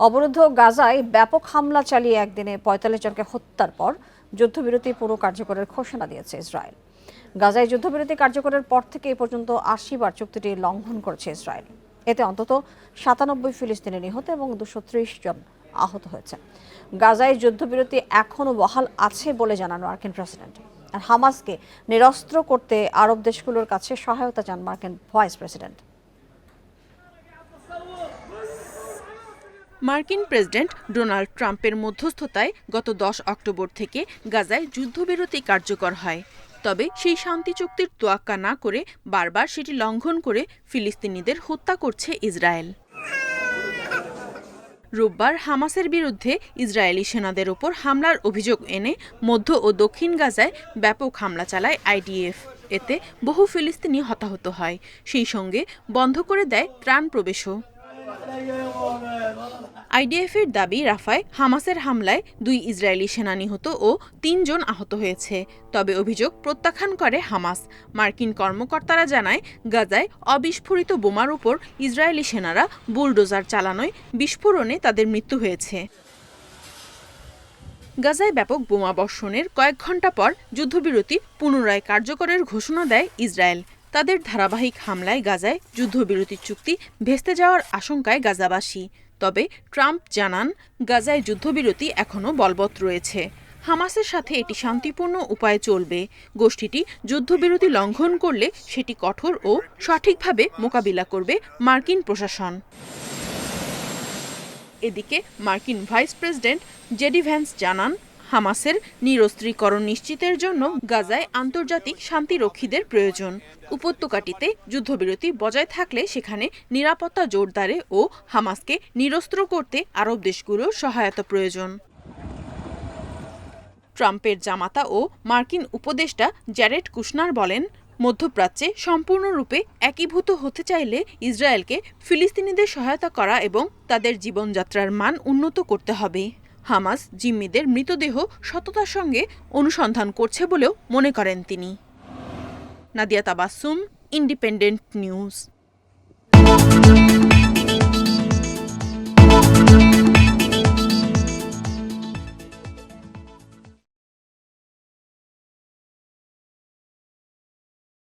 অবরুদ্ধ গাজায় ব্যাপক হামলা চালিয়ে একদিনে পঁয়তাল্লিশ জনকে হত্যার পর যুদ্ধবিরতি পুরো কার্যকরের ঘোষণা দিয়েছে ইসরায়েল। গাজায় যুদ্ধবিরতি কার্যকরের পর থেকে এ পর্যন্ত আশি বার চুক্তিটি লঙ্ঘন করেছে ইসরায়েল। এতে অন্তত সাতানব্বই ফিলিস্তিনি নিহত এবং দুশো ত্রিশ জন আহত হয়েছে। গাজায় যুদ্ধবিরতি এখনও বহাল আছে বলে জানান মার্কিন প্রেসিডেন্ট। আর হামাসকে নিরস্ত্র করতে আরব দেশগুলোর কাছে সহায়তা চান মার্কিন ভাইস প্রেসিডেন্ট। মার্কিন প্রেসিডেন্ট ডোনাল্ড ট্রাম্পের মধ্যস্থতায় গত দশ অক্টোবর থেকে গাজায় যুদ্ধবিরতি কার্যকর হয়। তবে সেই শান্তি চুক্তির তোয়াক্কা না করে বারবার সেটি লঙ্ঘন করে ফিলিস্তিনিদের হত্যা করছে ইসরায়েল। রোববার হামাসের বিরুদ্ধে ইসরায়েলি সেনাদের ওপর হামলার অভিযোগ এনে মধ্য ও দক্ষিণ গাজায় ব্যাপক হামলা চালায় আইডিএফ। এতে বহু ফিলিস্তিনি হতাহত হয়। সেই সঙ্গে বন্ধ করে দেয় ত্রাণ প্রবেশও। আইডিএফের দাবি, রাফায় হামাসের হামলায় দুই ইসরায়েলি সেনা নিহত ও তিনজন আহত হয়েছে। তবে অভিযোগ প্রত্যাখ্যান করে হামাস। মার্কিন কর্মকর্তারা জানায়, গাজায় অবিস্ফোরিত বোমার উপর ইসরায়েলি সেনারা বুলডোজার চালানোয় বিস্ফোরণে তাদের মৃত্যু হয়েছে। গাজায় ব্যাপক বোমা বর্ষণের কয়েক ঘণ্টা পর যুদ্ধবিরতি পুনরায় কার্যকরের ঘোষণা দেয় ইসরায়েল। তাদের ধারাবাহিক হামলায় গাজায় যুদ্ধবিরতির চুক্তি ভেস্তে যাওয়ার আশঙ্কায় গাজাবাসী। তবে ট্রাম্প জানান, গাজায় যুদ্ধবিরতি এখনও বলবৎ রয়েছে। হামাসের সাথে এটি শান্তিপূর্ণ উপায়ে চলবে। গোষ্ঠীটি যুদ্ধবিরতি লঙ্ঘন করলে সেটি কঠোর ও সঠিকভাবে মোকাবিলা করবে মার্কিন প্রশাসন। এদিকে মার্কিন ভাইস প্রেসিডেন্ট জেডি ভ্যান্স জানান হামাসের নিরস্ত্রীকরণ নিশ্চিতের জন্য গাজায় আন্তর্জাতিক শান্তিরক্ষীদের প্রয়োজন। উপত্যকাটিতে যুদ্ধবিরতি বজায় থাকলে সেখানে নিরাপত্তা জোরদারে ও হামাসকে নিরস্ত্র করতে আরব দেশগুলোর সহায়তা প্রয়োজন। ট্রাম্পের জামাতা ও মার্কিন উপদেষ্টা জ্যারেড কুশনার বলেন, মধ্যপ্রাচ্যে সম্পূর্ণরূপে একীভূত হতে চাইলে ইসরায়েলকে ফিলিস্তিনিদের সহায়তা করা এবং তাদের জীবনযাত্রার মান উন্নত করতে হবে। হামাস জিম্মিদের মৃতদেহ সততার সঙ্গে অনুসন্ধান করছে বলেও মনে করেন তিনি। Nadia Tabassum independent news.